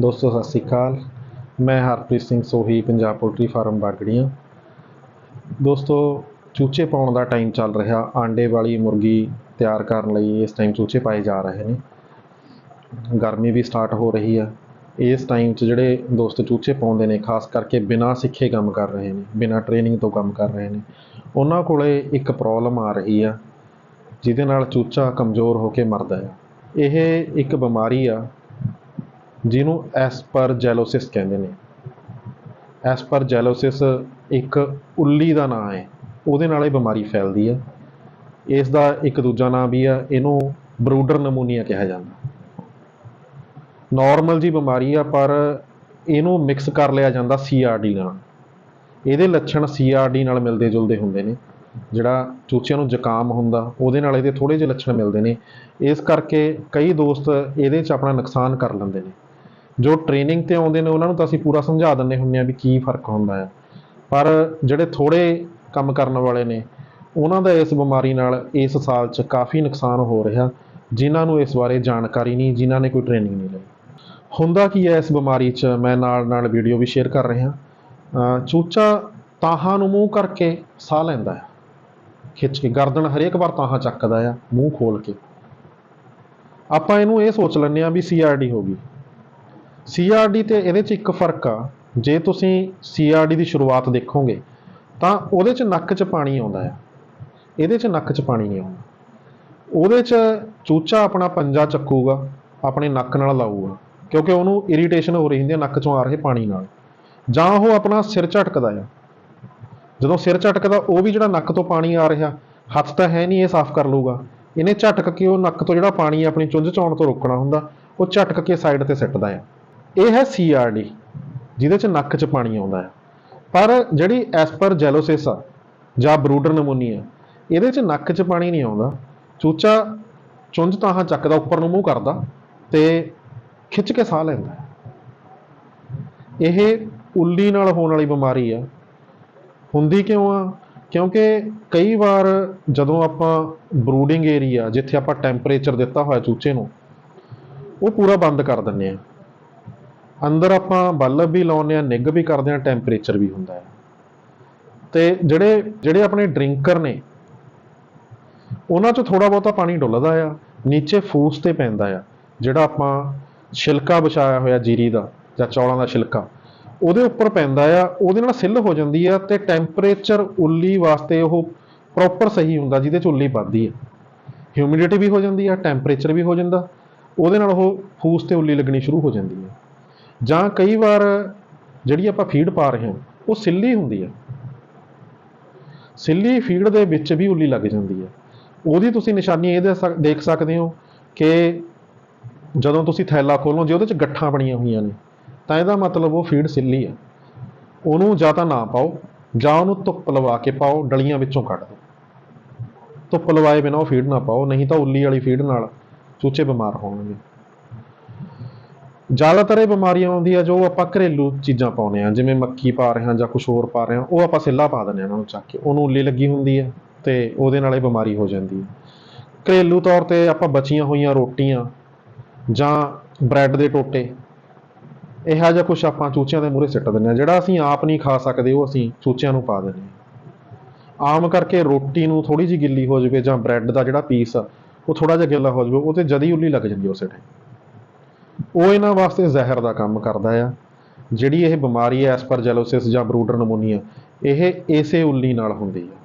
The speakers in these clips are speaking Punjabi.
ਦੋਸਤੋ, ਸਤਿ ਸ਼੍ਰੀ ਅਕਾਲ। ਮੈਂ ਹਰਪ੍ਰੀਤ ਸਿੰਘ ਸੋਹੀ, ਪੰਜਾਬ ਪੋਲਟਰੀ ਫਾਰਮ ਬਾਗੜੀਆਂ। ਦੋਸਤੋ, ਚੂਚੇ ਪਾਉਣ ਦਾ ਟਾਈਮ ਚੱਲ ਰਿਹਾ। ਆਂਡੇ ਵਾਲੀ ਮੁਰਗੀ ਤਿਆਰ ਕਰਨ ਲਈ ਇਸ ਟਾਈਮ ਚੂਚੇ ਪਾਏ ਜਾ ਰਹੇ ਨੇ। ਗਰਮੀ ਵੀ ਸਟਾਰਟ ਹੋ ਰਹੀ ਆ। ਇਸ ਟਾਈਮ 'ਚ ਜਿਹੜੇ ਦੋਸਤ ਚੂਚੇ ਪਾਉਂਦੇ ਨੇ, ਖਾਸ ਕਰਕੇ ਬਿਨਾਂ ਸਿੱਖੇ ਕੰਮ ਕਰ ਰਹੇ ਨੇ, ਬਿਨਾਂ ਟ੍ਰੇਨਿੰਗ ਤੋਂ ਕੰਮ ਕਰ ਰਹੇ ਨੇ, ਉਹਨਾਂ ਕੋਲੇ ਇੱਕ ਪ੍ਰੋਬਲਮ ਆ ਰਹੀ ਆ, ਜਿਹਦੇ ਨਾਲ ਚੂਚਾ ਕਮਜ਼ੋਰ ਹੋ ਕੇ ਮਰਦਾ ਆ। ਇਹ ਇੱਕ ਬਿਮਾਰੀ ਆ ਜਿਹਨੂੰ ਐਸਪਰਜੈਲੋਸਿਸ ਕਹਿੰਦੇ ਨੇ। ਐਸਪਰਜੈਲੋਸਿਸ ਇੱਕ ਉੱਲੀ ਦਾ ਨਾਂ ਹੈ। ਉਹਦੇ ਨਾਲ ਇਹ ਬਿਮਾਰੀ ਫੈਲਦੀ ਹੈ। ਇਸ ਦਾ ਇੱਕ ਦੂਜਾ ਨਾਂ ਵੀ ਆ ਇਹਨੂੰ ਬਰੂਡਰ ਨਮੂਨੀਆ ਕਿਹਾ ਜਾਂਦਾ। ਨਾਰਮਲ ਜੀ ਬਿਮਾਰੀ ਆ, ਪਰ ਇਹਨੂੰ ਮਿਕਸ ਕਰ ਲਿਆ ਜਾਂਦਾ ਸੀਆਰਡੀ ਨਾਲ। ਇਹਦੇ ਲੱਛਣ ਸੀਆਰਡੀ ਨਾਲ ਮਿਲਦੇ ਜੁਲਦੇ ਹੁੰਦੇ ਨੇ। ਜਿਹੜਾ ਚੂਚਿਆਂ ਨੂੰ ਜ਼ੁਕਾਮ ਹੁੰਦਾ, ਉਹਦੇ ਨਾਲ ਇਹਦੇ ਥੋੜੇ ਜਿਹੇ ਲੱਛਣ ਮਿਲਦੇ ਨੇ। ਇਸ ਕਰਕੇ ਕਈ ਦੋਸਤ ਇਹਦੇ 'ਚ ਆਪਣਾ ਨੁਕਸਾਨ ਕਰ ਲੈਂਦੇ ਨੇ। ਜੋ ਟ੍ਰੇਨਿੰਗ ਤੇ ਆਉਂਦੇ ਨੇ ਉਹਨਾਂ ਨੂੰ ਤਾਂ ਅਸੀਂ ਪੂਰਾ ਸਮਝਾ ਦਿੰਦੇ ਹੁੰਦੇ ਆ ਵੀ ਕੀ ਫ਼ਰਕ ਹੁੰਦਾ ਆ। ਪਰ ਜਿਹੜੇ ਥੋੜੇ ਕੰਮ ਕਰਨ ਵਾਲੇ ਨੇ, ਉਹਨਾਂ ਦਾ ਇਸ ਬਿਮਾਰੀ ਨਾਲ ਇਸ ਸਾਲ 'ਚ ਕਾਫੀ ਨੁਕਸਾਨ ਹੋ ਰਿਹਾ, ਜਿਨ੍ਹਾਂ ਨੂੰ ਇਸ ਬਾਰੇ ਜਾਣਕਾਰੀ ਨਹੀਂ, ਜਿਨ੍ਹਾਂ ਨੇ ਕੋਈ ਟ੍ਰੇਨਿੰਗ ਨਹੀਂ ਲਈ। ਹੁੰਦਾ ਕੀ ਹੈ ਇਸ ਬਿਮਾਰੀ 'ਚ? ਮੈਂ ਨਾਲ ਨਾਲ ਵੀਡੀਓ ਵੀ ਸ਼ੇਅਰ ਕਰ ਰਿਹਾ। ਚੂਚਾ ਤਾਹਾਂ ਨੂੰ ਮੂੰਹ ਕਰਕੇ ਸਾਹ ਲੈਂਦਾ ਹੈ ਖਿੱਚ ਕੇ, ਗਰਦਨ ਹਰੇਕ ਵਾਰ ਤਾਹਾਂ ਚੱਕਦਾ ਆ, ਮੂੰਹ ਖੋਲ ਕੇ। ਆਪਾਂ ਇਹਨੂੰ ਇਹ ਸੋਚ ਲੈਂਦੇ ਆ ਵੀ ਸੀਆਰਡੀ ਹੋ ਗਈ। ਸੀਆਰਡੀ ਤੇ ਇਹਦੇ 'ਚ ਇੱਕ ਫ਼ਰਕ ਆ, ਜੇ ਤੁਸੀਂ ਸੀਆਰਡੀ ਦੀ ਸ਼ੁਰੂਆਤ ਦੇਖੋਗੇ, ਤਾਂ ਉਹਦੇ 'ਚ ਨੱਕ 'ਚ ਪਾਣੀ ਆਉਂਦਾ ਆ। ਇਹਦੇ 'ਚ ਨੱਕ 'ਚ ਪਾਣੀ ਨਹੀਂ ਆਉਂਦਾ। ਉਹਦੇ 'ਚ ਚੂਚਾ ਆਪਣਾ ਪੰਜਾ ਚੱਕੂਗਾ, ਆਪਣੇ ਨੱਕ ਨਾਲ ਲਾਊਗਾ, ਕਿਉਂਕਿ ਉਹਨੂੰ ਇਰੀਟੇਸ਼ਨ ਹੋ ਰਹੀ ਹੁੰਦੀ ਹੈ ਨੱਕ 'ਚੋਂ ਆ ਰਹੇ ਪਾਣੀ ਨਾਲ। ਜਾਂ ਉਹ ਆਪਣਾ ਸਿਰ ਝਟਕਦਾ ਆ। ਜਦੋਂ ਸਿਰ ਝਟਕਦਾ, ਉਹ ਵੀ ਜਿਹੜਾ ਨੱਕ ਤੋਂ ਪਾਣੀ ਆ ਰਿਹਾ, ਹੱਥ ਤਾਂ ਹੈ ਨਹੀਂ, ਇਹ ਸਾਫ਼ ਕਰ ਲੂਗਾ ਇਹਨੇ ਝਟਕ ਕੇ ਉਹ ਨੱਕ ਤੋਂ ਜਿਹੜਾ ਪਾਣੀ ਆਪਣੀ ਚੁੰਝ ਚੌਣ ਤੋਂ ਰੋਕਣਾ ਹੁੰਦਾ, ਉਹ ਝਟਕ ਕੇ ਸਾਈਡ ਤੇ ਸਿੱਟਦਾ ਆ। ਇਹ ਹੈ ਸੀਆਰਡੀ ਜਿਹਦੇ ਚ ਨੱਕ 'ਚ ਪਾਣੀ ਆਉਂਦਾ ਹੈ। ਪਰ ਜਿਹੜੀ ਐਸਪਰ ਜੈਲੋਸਿਸ ਆ, ਜਾਂ ਬਰੂਡਰ ਨਮੂਨੀਆ ਇਹਦੇ 'ਚ ਨੱਕ 'ਚ ਪਾਣੀ ਨਹੀਂ ਆਉਂਦਾ। ਚੂਚਾ ਚੁੰਝ ਤਾਹਾਂ ਚੱਕਦਾ, ਉੱਪਰ ਨੂੰ ਮੂੰਹ ਕਰਦਾ ਤੇ ਖਿੱਚ ਕੇ ਸਾਹ ਲੈਂਦਾ ਇਹ ਉੱਲੀ ਨਾਲ ਹੋਣ ਵਾਲੀ ਬਿਮਾਰੀ ਆ। ਹੁੰਦੀ ਕਿਉਂ ਆ? ਕਿਉਂਕਿ ਕਈ ਵਾਰ ਜਦੋਂ ਆਪਾਂ ਬਰੂਡਿੰਗ ਏਰੀਆ ਜਿੱਥੇ ਆਪਾਂ ਟੈਂਪਰੇਚਰ ਦਿੱਤਾ ਹੋਇਆ ਚੂਚੇ ਨੂੰ, ਉਹ ਪੂਰਾ ਬੰਦ ਕਰ ਦਿੰਦੇ ਆ। ਅੰਦਰ ਆਪਾਂ ਬਲਬ ਵੀ ਲਾਉਂਦੇ ਆ ਨਿੱਘ ਵੀ ਕਰਦੇ ਆ ਟੈਂਪਰੇਚਰ ਵੀ ਹੁੰਦਾ ਹੈ। ਤੇ ਜਿਹੜੇ ਜਿਹੜੇ ਆਪਣੇ ਡਰਿੰਕਰ ਨੇ, ਉਹਨਾਂ 'ਚ ਥੋੜਾ ਬਹੁਤਾ ਪਾਣੀ ਡੁੱਲਦਾ ਆ, ਨੀਚੇ ਫੂਸ ਤੇ ਪੈਂਦਾ ਆ, ਜਿਹੜਾ ਆਪਾਂ ਛਿਲਕਾ ਵਿਛਾਇਆ ਹੋਇਆ ਜੀਰੀ ਦਾ ਜਾਂ ਚੌਲਾਂ ਦਾ ਛਿਲਕਾ, ਉਹਦੇ ਉੱਪਰ ਪੈਂਦਾ ਆ, ਉਹਦੇ ਨਾਲ ਸਿੱਲ ਹੋ ਜਾਂਦੀ ਆ ਤੇ ਟੈਂਪਰੇਚਰ ਉੱਲੀ ਵਾਸਤੇ ਉਹ ਪ੍ਰੋਪਰ ਸਹੀ ਹੁੰਦਾ, ਜਿਹਦੇ 'ਚ ਉੱਲੀ ਵੱਧਦੀ ਆ। ਹਿਊਮਿਡਿਟੀ ਵੀ ਹੋ ਜਾਂਦੀ ਆ ਟੈਂਪਰੇਚਰ ਵੀ ਹੋ ਜਾਂਦਾ, ਉਹਦੇ ਨਾਲ ਉਹ ਫੂਸ ਤੇ ਉੱਲੀ ਲੱਗਣੀ ਸ਼ੁਰੂ ਹੋ ਜਾਂਦੀ ਆ। ਜਾਂ ਕਈ ਵਾਰ ਜਿਹੜੀ ਆਪਾਂ ਫੀਡ ਪਾ ਰਹੇ ਹਾਂ, ਉਹ ਸਿੱਲੀ ਹੁੰਦੀ ਹੈ। ਸਿੱਲੀ ਫੀਡ ਦੇ ਵਿੱਚ ਵੀ ਉੱਲੀ ਲੱਗ ਜਾਂਦੀ ਹੈ। ਉਹਦੀ ਤੁਸੀਂ ਨਿਸ਼ਾਨੀ ਇਹ ਦੇ ਸਕ- ਦੇਖ ਸਕਦੇ ਹੋ ਕਿ ਜਦੋਂ ਤੁਸੀਂ ਥੈਲਾ ਖੋਲੋ ਜੇ ਉਹਦੇ ਚ ਗੱਠਾਂ ਬਣੀਆਂ ਹੋਈਆਂ ਨੇ, ਤਾਂ ਇਹਦਾ ਮਤਲਬ ਉਹ ਫੀਡ ਸਿੱਲੀ ਆ ਉਹਨੂੰ ਜਾਂ ਤਾਂ ਨਾ ਪਾਓ, ਜਾਂ ਉਹਨੂੰ ਧੁੱਪ ਲਵਾ ਕੇ ਪਾਓ, ਡਲੀਆਂ ਵਿੱਚੋਂ ਕੱਢ ਦਿਓ। ਧੁੱਪ ਲਵਾਏ ਬਿਨਾਂ ਉਹ ਫੀਡ ਨਾ ਪਾਓ, ਨਹੀਂ ਤਾਂ ਉੱਲੀ ਵਾਲੀ ਫੀਡ ਨਾਲ ਚੂਚੇ ਬਿਮਾਰ ਹੋਣਗੇ। ਜ਼ਿਆਦਾਤਰ ਇਹ ਬਿਮਾਰੀਆਂ ਆਉਂਦੀਆਂ ਜੋ ਆਪਾਂ ਘਰੇਲੂ ਚੀਜ਼ਾਂ ਪਾਉਂਦੇ ਆ ਜਿਵੇਂ ਮੱਕੀ ਪਾ ਰਹੇ ਹਾਂ ਜਾਂ ਕੁਝ ਹੋਰ ਪਾ ਰਹੇ ਹਾਂ, ਉਹ ਆਪਾਂ ਸਿੱਲਾ ਪਾ ਦਿੰਦੇ ਆ ਉਹਨਾਂ ਨੂੰ ਚੱਕ ਕੇ, ਉਹਨੂੰ ਉੱਲੀ ਲੱਗੀ ਹੁੰਦੀ ਹੈ ਤੇ ਉਹਦੇ ਨਾਲ ਇਹ ਬਿਮਾਰੀ ਹੋ ਜਾਂਦੀ ਹੈ। ਘਰੇਲੂ ਤੌਰ ਤੇ ਆਪਾਂ ਬਚੀਆਂ ਹੋਈਆਂ ਰੋਟੀਆਂ ਜਾਂ ਬ੍ਰੈਡ ਦੇ ਟੋਟੇ, ਇਹੋ ਜਿਹਾ ਕੁਝ ਆਪਾਂ ਚੂਚਿਆਂ ਦੇ ਮੂਹਰੇ ਸਿੱਟ ਦਿੰਦੇ ਆ ਜਿਹੜਾ ਅਸੀਂ ਆਪ ਨਹੀਂ ਖਾ ਸਕਦੇ, ਉਹ ਅਸੀਂ ਚੂਚਿਆਂ ਨੂੰ ਪਾ ਦਿੰਦੇ ਆ ਆਮ ਕਰਕੇ ਰੋਟੀ ਨੂੰ ਥੋੜੀ ਜਿਹੀ ਗਿੱਲੀ ਹੋ ਜਾਵੇ ਜਾਂ ਬ੍ਰੈਡ ਦਾ ਜਿਹੜਾ ਪੀਸ ਆ, ਉਹ ਥੋੜਾ ਜਿਹਾ ਗਿੱਲਾ ਹੋ ਜਾਵੇ, ਉਹ ਤੇ ਜਦੀ ਉੱਲੀ ਲੱਗ ਜਾਂਦੀ ਉਸੇ ਟਾਈਮ ਉਹ ਇਹਨਾਂ ਵਾਸਤੇ ਜ਼ਹਿਰ ਦਾ ਕੰਮ ਕਰਦਾ ਆ, ਜਿਹੜੀ ਇਹ ਬਿਮਾਰੀ ਹੈ ਐਸਪਰਜੈਲੋਸਿਸ ਜਾਂ ਬਰੂਡਰ ਨਮੋਨੀਆ, ਇਹ ਇਸੇ ਉੱਲੀ ਨਾਲ ਹੁੰਦੀ ਹੈ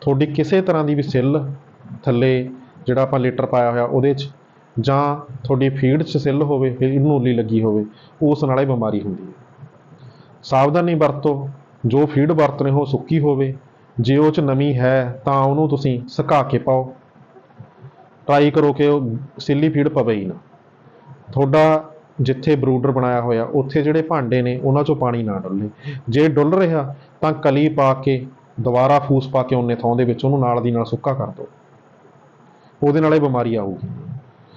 ਤੁਹਾਡੀ ਕਿਸੇ ਤਰ੍ਹਾਂ ਦੀ ਵੀ ਸਿੱਲ ਥੱਲੇ ਜਿਹੜਾ ਆਪਾਂ ਲੀਟਰ ਪਾਇਆ ਹੋਇਆ ਉਹਦੇ 'ਚ, ਜਾਂ ਤੁਹਾਡੀ ਫੀਡ 'ਚ ਸਿੱਲ ਹੋਵੇ, ਫਿਰ ਨੂੰ ਉੱਲੀ ਲੱਗੀ ਹੋਵੇ, ਉਸ ਨਾਲ ਇਹ ਬਿਮਾਰੀ ਹੁੰਦੀ ਹੈ ਸਾਵਧਾਨੀ ਵਰਤੋ, ਜੋ ਫੀਡ ਵਰਤ ਰਹੇ ਹੋ, ਸੁੱਕੀ ਹੋਵੇ, ਜੇ ਉਹ 'ਚ ਨਮੀ ਹੈ, ਤਾਂ ਉਹਨੂੰ ਤੁਸੀਂ ਸੁਕਾ ਕੇ ਪਾਓ। ਟਰਾਈ ਕਰੋ ਕਿ ਉਹ ਸਿੱਲੀ ਫੀਡ ਪਵੇ ਹੀ ਨਾ। ਤੁਹਾਡਾ ਜਿੱਥੇ ਬਰੂਡਰ ਬਣਾਇਆ ਹੋਇਆ, ਉੱਥੇ ਜਿਹੜੇ ਭਾਂਡੇ ਨੇ, ਉਹਨਾਂ 'ਚੋਂ ਪਾਣੀ ਨਾ ਡੁੱਲੇ। ਜੇ ਡੁੱਲ ਰਿਹਾ, ਤਾਂ ਕਲੀ ਪਾ ਕੇ, ਦੁਬਾਰਾ ਫੂਸ ਪਾ ਕੇ ਉਹਨੇ ਥਾਂ ਦੇ ਵਿੱਚ ਉਹਨੂੰ ਨਾਲ ਦੀ ਨਾਲ ਸੁੱਕਾ ਕਰ ਦਿਓ ਉਹਦੇ ਨਾਲ ਇਹ ਬਿਮਾਰੀ ਆਊਗੀ।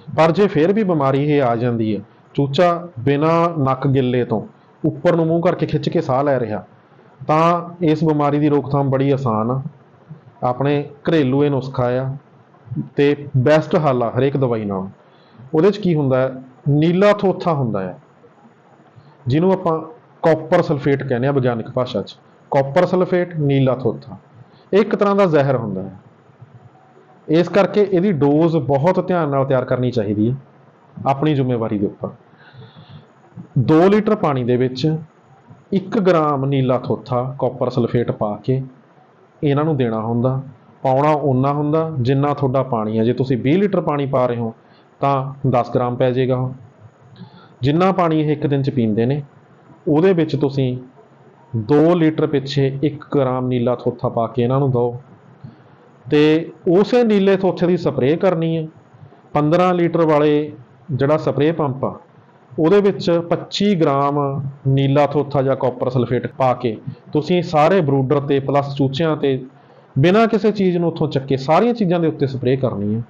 ਪਰ ਜੇ ਫਿਰ ਵੀ ਬਿਮਾਰੀ ਇਹ ਆ ਜਾਂਦੀ ਹੈ, ਚੂਚਾ ਬਿਨਾ ਨੱਕ ਗਿੱਲੇ ਤੋਂ ਉੱਪਰ ਨੂੰ ਮੂੰਹ ਕਰਕੇ ਖਿੱਚ ਕੇ ਸਾਹ ਲੈ ਰਿਹਾ, ਤਾਂ ਇਸ ਬਿਮਾਰੀ ਦੀ ਰੋਕਥਾਮ ਬੜੀ ਆਸਾਨ ਆ। ਆਪਣੇ ਘਰੇਲੂ ਇਹ ਨੁਸਖਾ ਆ ਤੇ ਬੈਸਟ ਹੱਲ ਆ ਹਰੇਕ ਦਵਾਈ ਨਾਲ। ਉਹਦੇ 'ਚ ਕੀ ਹੁੰਦਾ ਨੀਲਾ ਥੋਥਾ ਹੁੰਦਾ ਹੈ, ਜਿਹਨੂੰ ਆਪਾਂ ਕਾਪਰ ਸਲਫੇਟ ਕਹਿੰਦੇ ਆ ਵਿਗਿਆਨਕ ਭਾਸ਼ਾ 'ਚ। ਕਾਪਰ ਸਲਫੇਟ ਨੀਲਾ ਥੋਥਾ। ਇਹ ਇੱਕ ਤਰ੍ਹਾਂ ਦਾ ਜ਼ਹਿਰ ਹੁੰਦਾ ਹੈ। ਇਸ ਕਰਕੇ ਇਹਦੀ ਡੋਜ਼ ਬਹੁਤ ਧਿਆਨ ਨਾਲ ਤਿਆਰ ਕਰਨੀ ਚਾਹੀਦੀ ਹੈ, ਆਪਣੀ ਜ਼ਿੰਮੇਵਾਰੀ ਦੇ ਉੱਪਰ। 2 ਲੀਟਰ ਪਾਣੀ ਦੇ ਵਿੱਚ 1 ਗ੍ਰਾਮ ਨੀਲਾ ਥੋਥਾ ਕਾਪਰ ਸਲਫੇਟ ਪਾ ਕੇ ਇਹਨਾਂ ਨੂੰ ਦੇਣਾ ਹੁੰਦਾ। ਪਾਉਣਾ ਓਨਾ ਹੁੰਦਾ, ਜਿੰਨਾ ਤੁਹਾਡਾ ਪਾਣੀ ਹੈ। ਜੇ ਤੁਸੀਂ 20 ਲੀਟਰ ਪਾਣੀ ਪਾ ਰਹੇ ਹੋ ਤਾਂ 10 ਗ੍ਰਾਮ ਪੈ ਜਾਏਗਾ ਜਿੰਨਾ ਪਾਣੀ ਇਹ ਇੱਕ ਦਿਨ ਚ ਪੀਂਦੇ ਨੇ, ਉਹਦੇ ਵਿੱਚ ਤੁਸੀਂ 2 ਲੀਟਰ ਪਿੱਛੇ 1 ਗ੍ਰਾਮ ਨੀਲਾ ਥੋਥਾ ਪਾ ਕੇ ਇਹਨਾਂ ਨੂੰ ਦਿਓ। ਤੇ ਉਸੇ ਨੀਲੇ ਥੋਥੇ ਦੀ ਸਪਰੇਅ ਕਰਨੀ ਹੈ। 15 ਲੀਟਰ ਵਾਲੇ ਜਿਹੜਾ ਸਪਰੇਅ ਪੰਪ ਆ, ਉਹਦੇ ਵਿੱਚ 25 ਗ੍ਰਾਮ ਨੀਲਾ ਥੋਥਾ ਜਾਂ ਕਾਪਰ ਸਲਫੇਟ ਪਾ ਕੇ ਤੁਸੀਂ ਸਾਰੇ ਬਰੂਡਰ ਤੇ ਪਲੱਸ ਚੂਚਿਆਂ ਤੇ ਬਿਨਾਂ ਕਿਸੇ ਚੀਜ਼ ਨੂੰ ਉੱਥੋਂ ਚੱਕੇ ਸਾਰੀਆਂ ਚੀਜ਼ਾਂ ਦੇ ਉੱਤੇ ਸਪਰੇਅ ਕਰਨੀ ਹੈ।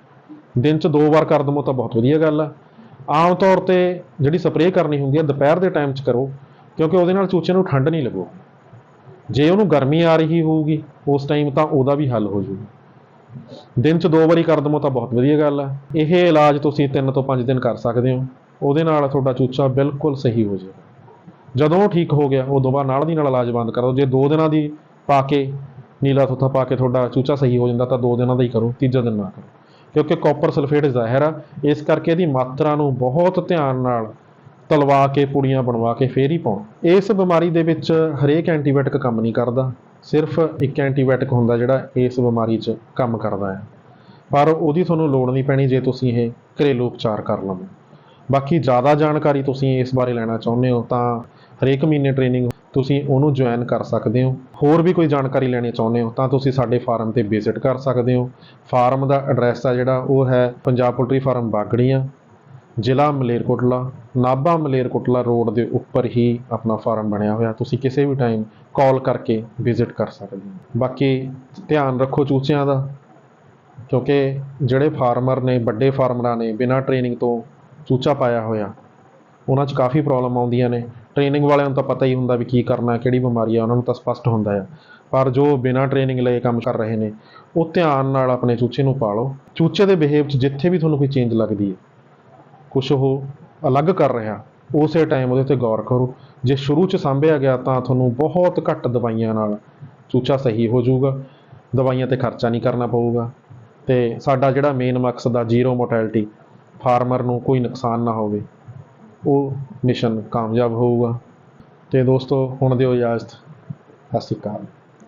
ਦਿਨ 'ਚ ਦੋ ਵਾਰ ਕਰ ਦਮੋ ਤਾਂ ਬਹੁਤ ਵਧੀਆ ਗੱਲ ਆ। ਆਮ ਤੌਰ ਤੇ ਜਿਹੜੀ ਸਪਰੇਅ ਕਰਨੀ ਹੁੰਦੀ ਆ, ਦੁਪਹਿਰ ਦੇ ਟਾਈਮ 'ਚ ਕਰੋ, ਕਿਉਂਕਿ ਉਹਦੇ ਨਾਲ ਚੂਚੇ ਨੂੰ ਠੰਡ ਨਹੀਂ ਲੱਗੋ। ਜੇ ਉਹਨੂੰ ਗਰਮੀ ਆ ਰਹੀ ਹੋਊਗੀ, ਉਸ ਟਾਈਮ ਤਾਂ ਉਹਦਾ ਵੀ ਹੱਲ ਹੋ ਜਾਊਗਾ ਦਿਨ 'ਚ ਦੋ ਵਾਰੀ ਕਰ ਦਮੋ ਤਾਂ ਬਹੁਤ ਵਧੀਆ ਗੱਲ ਆ। ਇਹ ਇਲਾਜ ਤੁਸੀਂ 3 ਤੋਂ 5 ਦਿਨ ਕਰ ਸਕਦੇ ਹੋ। ਉਹਦੇ ਨਾਲ ਤੁਹਾਡਾ ਚੂਚਾ ਬਿਲਕੁਲ ਸਹੀ ਹੋ ਜਾਏਗਾ ਜਦੋਂ ਉਹ ਠੀਕ ਹੋ ਗਿਆ ਉਦੋਂ ਬਾਅਦ ਨਾਲ ਦੀ ਨਾਲ ਇਲਾਜ ਬੰਦ ਕਰ। ਦਿਓ ਜੇ 2 ਦਿਨਾਂ ਦੀ ਪਾ ਕੇ, ਨੀਲਾ ਥੋਥਾ ਪਾ ਕੇ ਤੁਹਾਡਾ ਚੂਚਾ ਸਹੀ ਹੋ ਜਾਂਦਾ ਤਾਂ 2 ਦਿਨਾਂ ਦਾ ਹੀ ਕਰੋ, ਤੀਜਾ ਦਿਨ ਨਾ ਕਰੋ। ਕਿਉਂਕਿ ਕਾਪਰ ਸਲਫੇਟ ਜ਼ਹਿਰ ਆ, ਇਸ ਕਰਕੇ ਇਹਦੀ ਮਾਤਰਾ ਨੂੰ ਬਹੁਤ ਧਿਆਨ ਨਾਲ ਤਲਵਾ ਕੇ, ਪੁੜੀਆਂ ਬਣਵਾ ਕੇ ਫੇਰ ਹੀ ਪਾਉਣਾ। ਇਸ ਬਿਮਾਰੀ ਦੇ ਵਿੱਚ ਹਰੇਕ ਐਂਟੀਬਾਇਓਟਿਕ ਕੰਮ ਨਹੀਂ ਕਰਦਾ, ਸਿਰਫ ਇੱਕ ਐਂਟੀਬਾਇਓਟਿਕ ਹੁੰਦਾ ਜਿਹੜਾ ਇਸ ਬਿਮਾਰੀ 'ਚ ਕੰਮ ਕਰਦਾ ਹੈ। ਪਰ ਉਹਦੀ ਤੁਹਾਨੂੰ ਲੋੜ ਨਹੀਂ ਪੈਣੀ ਜੇ ਤੁਸੀਂ ਇਹ ਘਰੇਲੂ ਉਪਚਾਰ ਕਰ ਲਵੋ। ਬਾਕੀ ਜ਼ਿਆਦਾ ਜਾਣਕਾਰੀ ਤੁਸੀਂ ਇਸ ਬਾਰੇ ਲੈਣਾ ਚਾਹੁੰਦੇ ਹੋ ਤਾਂ ਹਰੇਕ ਮਹੀਨੇ ਟ੍ਰੇਨਿੰਗ ਤੁਸੀਂ ਉਹਨੂੰ ਜੁਆਇਨ ਕਰ ਸਕਦੇ ਹੋ। ਹੋਰ ਵੀ ਕੋਈ ਜਾਣਕਾਰੀ ਲੈਣੀ ਚਾਹੁੰਦੇ ਹੋ ਤਾਂ ਤੁਸੀਂ ਸਾਡੇ ਫਾਰਮ ਤੇ ਵਿਜ਼ਿਟ ਕਰ ਸਕਦੇ ਹੋ। ਫਾਰਮ ਦਾ ਐਡਰੈਸ ਆ ਜਿਹੜਾ, ਉਹ ਹੈ ਪੰਜਾਬ ਪੋਲਟਰੀ ਫਾਰਮ ਬਾਗੜੀਆਂ, ਜ਼ਿਲ੍ਹਾ ਮਲੇਰਕੋਟਲਾ, ਨਾਭਾ ਮਲੇਰਕੋਟਲਾ ਰੋਡ ਦੇ ਉੱਪਰ ਹੀ ਆਪਣਾ ਫਾਰਮ ਬਣਿਆ ਹੋਇਆ। ਤੁਸੀਂ ਕਿਸੇ ਵੀ ਟਾਈਮ ਕਾਲ ਕਰਕੇ ਵਿਜ਼ਿਟ ਕਰ ਸਕਦੇ ਹੋ। ਬਾਕੀ ਧਿਆਨ ਰੱਖੋ ਚੂਚਿਆਂ ਦਾ, ਕਿਉਂਕਿ ਜਿਹੜੇ ਫਾਰਮਰ ਨੇ, ਵੱਡੇ ਫਾਰਮਰਾਂ ਨੇ ਬਿਨਾਂ ਟ੍ਰੇਨਿੰਗ ਤੋਂ ਚੂਚਾ ਪਾਇਆ ਹੋਇਆ, ਉਹਨਾਂ 'ਚ ਕਾਫੀ ਪ੍ਰੋਬਲਮ ਆਉਂਦੀਆਂ ਨੇ। ਟ੍ਰੇਨਿੰਗ ਵਾਲਿਆਂ ਨੂੰ ਤਾਂ ਪਤਾ ਹੀ ਹੁੰਦਾ ਵੀ ਕੀ ਕਰਨਾ, ਕਿਹੜੀ ਬਿਮਾਰੀ ਆ, ਉਹਨਾਂ ਨੂੰ ਤਾਂ ਸਪਸ਼ਟ ਹੁੰਦਾ ਆ। ਪਰ ਜੋ ਬਿਨਾਂ ਟ੍ਰੇਨਿੰਗ ਲਏ ਕੰਮ ਕਰ ਰਹੇ ਨੇ, ਉਹ ਧਿਆਨ ਨਾਲ ਆਪਣੇ ਚੂਚੇ ਨੂੰ ਪਾਲੋ। ਚੂਚੇ ਦੇ ਬਿਹੇਵ 'ਚ ਜਿੱਥੇ ਵੀ ਤੁਹਾਨੂੰ ਕੋਈ ਚੇਂਜ ਲੱਗਦੀ ਹੈ ਕੁਝ ਉਹ ਅਲੱਗ ਕਰ ਰਿਹਾ, ਉਸੇ ਟਾਈਮ ਉਹਦੇ ਤੇ ਗੌਰ ਕਰੋ। ਜੇ ਸ਼ੁਰੂ 'ਚ ਸਾਂਭਿਆ ਗਿਆ ਤਾਂ ਤੁਹਾਨੂੰ ਬਹੁਤ ਘੱਟ ਦਵਾਈਆਂ ਨਾਲ ਚੂਚਾ ਸਹੀ ਹੋ ਜਾਊਗਾ, ਦਵਾਈਆਂ ਤੇ ਖਰਚਾ ਨਹੀਂ ਕਰਨਾ ਪਊਗਾ। ਤੇ ਸਾਡਾ ਜਿਹੜਾ ਮੇਨ ਮਕਸਦ ਆ ਜ਼ੀਰੋ ਮੋਰਟੈਲਿਟੀ ਫਾਰਮਰ ਨੂੰ ਕੋਈ ਨੁਕਸਾਨ ਨਾ ਹੋਵੇ। ਉਹ ਮਿਸ਼ਨ ਕਾਮਯਾਬ ਹੋਊਗਾ। ਅਤੇ ਦੋਸਤੋ ਹੁਣ ਦਿਓ ਇਜਾਜ਼ਤ। ਸਤਿ ਸ਼੍ਰੀ ਅਕਾਲ।